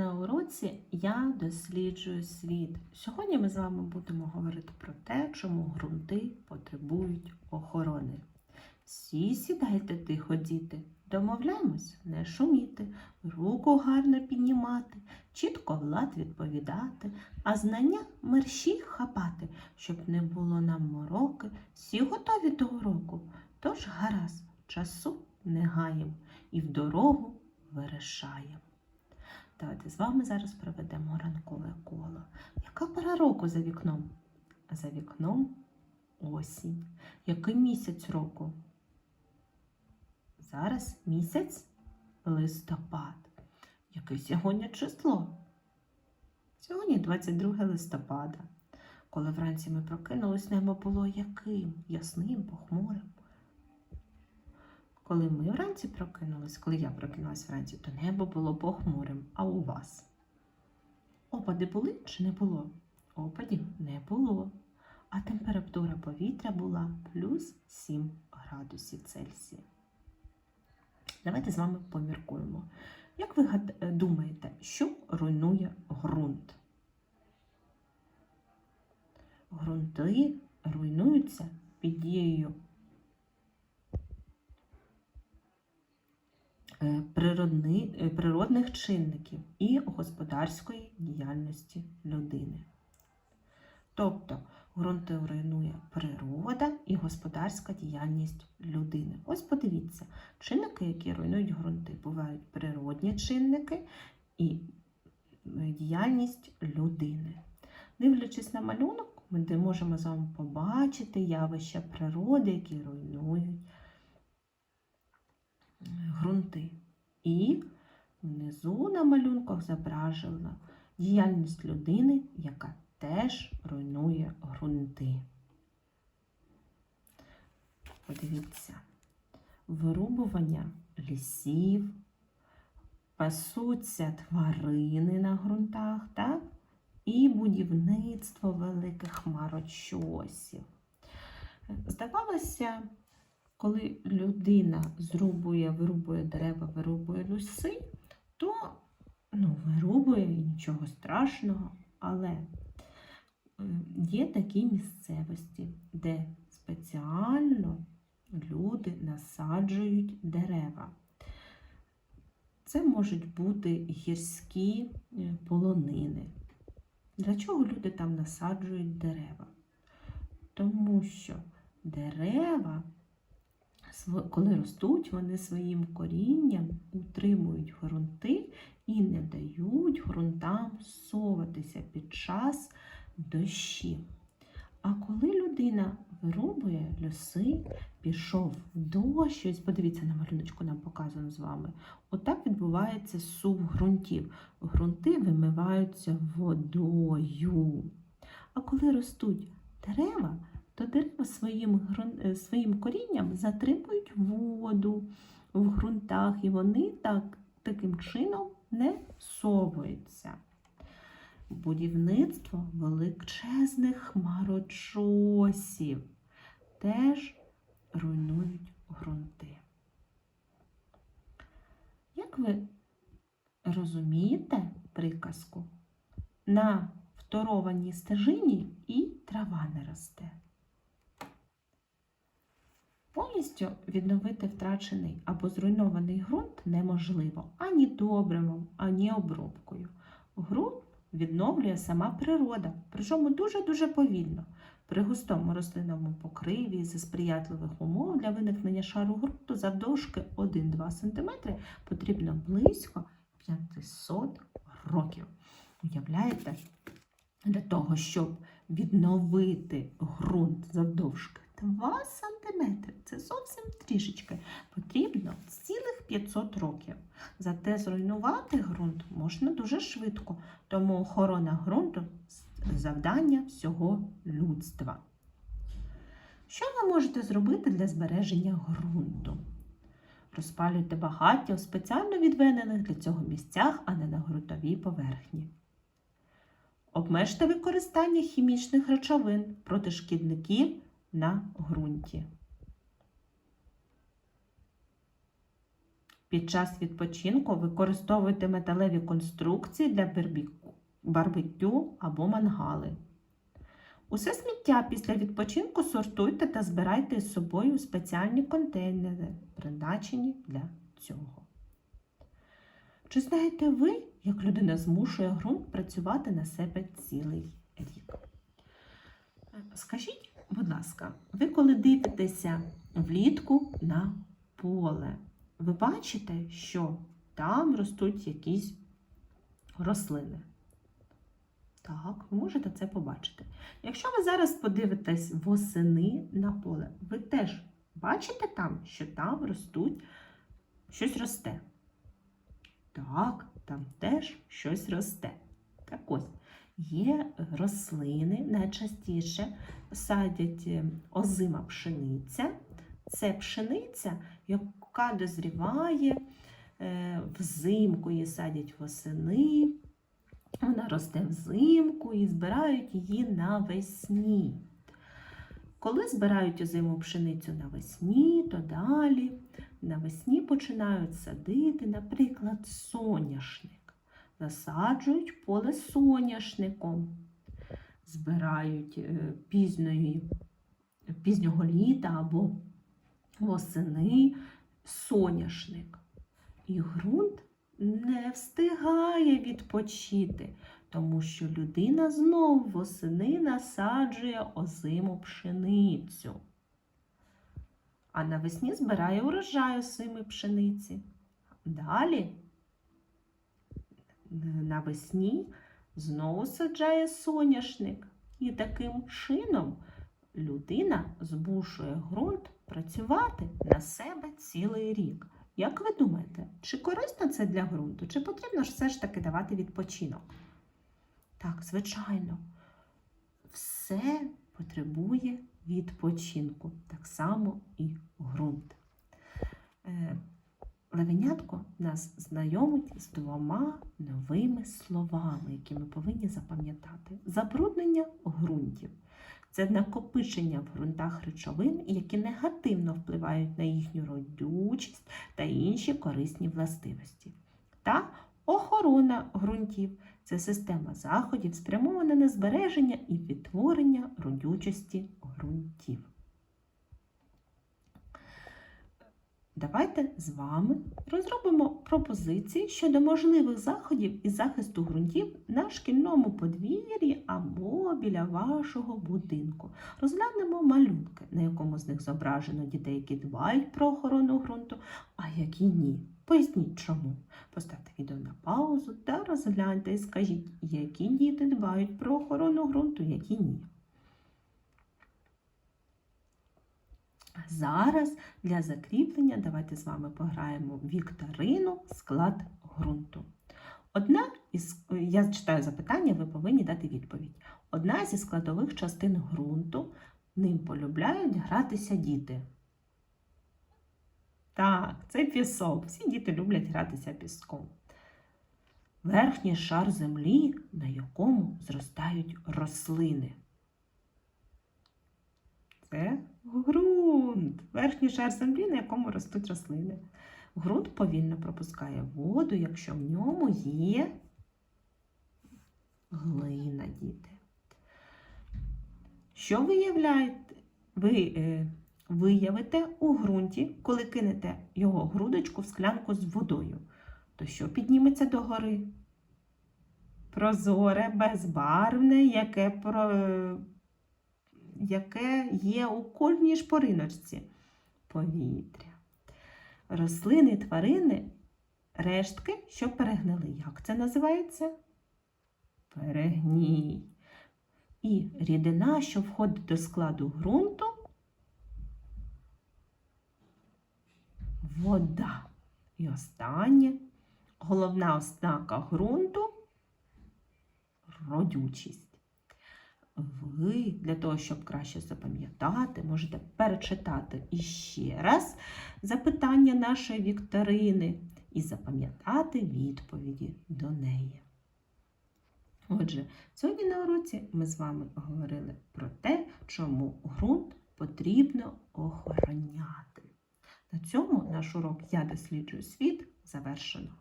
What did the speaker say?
на уроці Я досліджую світ. Сьогодні ми з вами будемо говорити про те, чому ґрунти потребують охорони. Всі сідайте тихо, діти, домовляємось не шуміти, руку гарно піднімати, чітко влад відповідати, а знання мерщій хапати, щоб не було нам мороки, всі готові до уроку. Тож гаразд, часу не гаєм і в дорогу вирішаєм. Давайте з вами зараз проведемо ранкове коло. Яка пора року за вікном? За вікном осінь. Який місяць року? Зараз місяць листопад. Яке сьогодні число? Сьогодні 22 листопада. Коли вранці ми прокинулись, небо було яким? Ясним, похмурим. Коли ми вранці прокинулись, коли я прокинулась вранці, то небо було похмурим, а у вас? Опади були чи не було? Опадів не було. А температура повітря була плюс 7 градусів Цельсія. Давайте з вами поміркуємо. Як ви думаєте, що руйнує ґрунт? Ґрунти руйнуються під дією е, природни- е, природних чинників і господарської діяльності людини. Тобто ґрунти руйнує природа і господарська діяльність людини. Ось подивіться, чинники, які руйнують ґрунти, бувають природні чинники і е, діяльність людини. Дивлячись на малюнок, ми можемо з вами побачити явища природи, які руйнують е, ґрунти. І внизу на малюнках зображена діяльність людини, яка теж руйнує ґрунти. Подивіться, вирубування лісів, пасуться тварини на ґрунтах, так? і будівництво великих хмарочосів. Здавалося, коли людина зрубує, вирубує дерева, вирубує ліси, то ну, вирубує нічого страшного, але е, є такі місцевості, де спеціально люди насаджують дерева. Це можуть бути гірські е, полонини. Для чого люди там насаджують дерева? Тому що дерева, коли ростуть, вони своїм корінням утримують ґрунти і не дають ґрунтам соватися під час дощів. А коли людина вирубує ліси, пішов дощ, ось подивіться на малюночку, нам показано з вами. Отак відбувається сув ґрунтів. Грунти вимиваються водою. А коли ростуть дерева, то дерева своїм, е, своїм корінням затримують воду в ґрунтах, і вони так, таким чином не совуються. Будівництво величезних хмарочосів теж руйнують ґрунти. Як ви розумієте приказку? На второваній стежині і трава не росте. Повністю відновити втрачений або зруйнований ґрунт неможливо ані добривом, ані обробкою. Ґрунт відновлює сама природа, причому дуже-дуже повільно. При густому рослинному покриві за сприятливих умов для виникнення шару ґрунту завдовжки 1-2 см потрібно близько 500 років. Уявляєте, для того, щоб відновити ґрунт завдовжки 2 см, зовсім трішечки, потрібно цілих 500 років. Зате зруйнувати ґрунт можна дуже швидко, тому охорона ґрунту завдання всього людства. Що ви можете зробити для збереження ґрунту? Розпалюйте багаття у спеціально відведених для цього місцях, а не на ґрунтовій поверхні. Обмежте використання хімічних речовин проти шкідників на ґрунті. Під час відпочинку використовуйте металеві конструкції для барбекю або мангали. Усе сміття після відпочинку сортуйте та збирайте з собою спеціальні контейнери, призначені для цього. Чи знаєте ви, як людина змушує ґрунт працювати на себе цілий рік? Скажіть, будь ласка, ви коли дивитеся влітку на поле, ви бачите, що там ростуть якісь рослини? Так, ви можете це побачити. Якщо ви зараз подивитесь восени на поле, ви теж бачите там, що там ростуть, щось росте. Так, там теж щось росте. Так ось, є рослини, найчастіше садять е, озима пшениця. Це пшениця, дозріває е, взимку, її садять восени. Вона росте взимку і збирають її навесні. Коли збирають озиму пшеницю навесні, то далі навесні починають садити, наприклад, соняшник. Засаджують поле соняшником, збирають пізньої, пізнього літа або восени соняшник. І ґрунт не встигає відпочити, тому що людина знову восени насаджує озиму пшеницю. А навесні збирає урожай озими пшениці. Далі навесні знову саджає соняшник. І таким чином людина змушує ґрунт працювати на себе цілий рік. Як ви думаєте, чи корисно це для ґрунту, чи потрібно ж все ж таки давати відпочинок? Так, звичайно, все потребує відпочинку, так само і ґрунт. Е, Левенятко нас знайомить з двома новими словами, які ми повинні запам'ятати: забруднення ґрунтів. Це накопичення в ґрунтах речовин, які негативно впливають на їхню родючість та інші корисні властивості. Та охорона ґрунтів це система заходів, спрямована на збереження і відтворення родючості ґрунтів. Давайте з вами розробимо пропозиції щодо можливих заходів із захисту ґрунтів на шкільному подвір'ї або біля вашого будинку. Розглянемо малюнки, на якому з них зображено дітей, які дбають про охорону ґрунту, а які ні. Поясніть чому. Поставте відео на паузу та розгляньте і скажіть, які діти дбають про охорону ґрунту, які ні. Зараз для закріплення давайте з вами пограємо вікторину склад ґрунту. Одна із я читаю запитання, ви повинні дати відповідь. Одна зі складових частин ґрунту ним полюбляють гратися діти. Так, це пісок. Всі діти люблять гратися піском. Верхній шар землі, на якому зростають рослини. Це ґрунт. Верхній шар землі, на якому ростуть рослини. Ґрунт повільно пропускає воду, якщо в ньому є глина, діти. Що виявляєте? Ви е, виявите у ґрунті, коли кинете його грудочку в склянку з водою, то що підніметься догори? Прозоре, безбарвне, яке про яке є у кожній шпориночці повітря. Рослини, тварини, рештки, що перегнили. Як це називається? Перегній. І рідина, що входить до складу ґрунту, вода. І останнє, головна ознака ґрунту родючість ви для того, щоб краще запам'ятати, можете перечитати іще раз запитання нашої вікторини і запам'ятати відповіді до неї. Отже, сьогодні на уроці ми з вами говорили про те, чому ґрунт потрібно охороняти. На цьому наш урок Я досліджую світ завершено.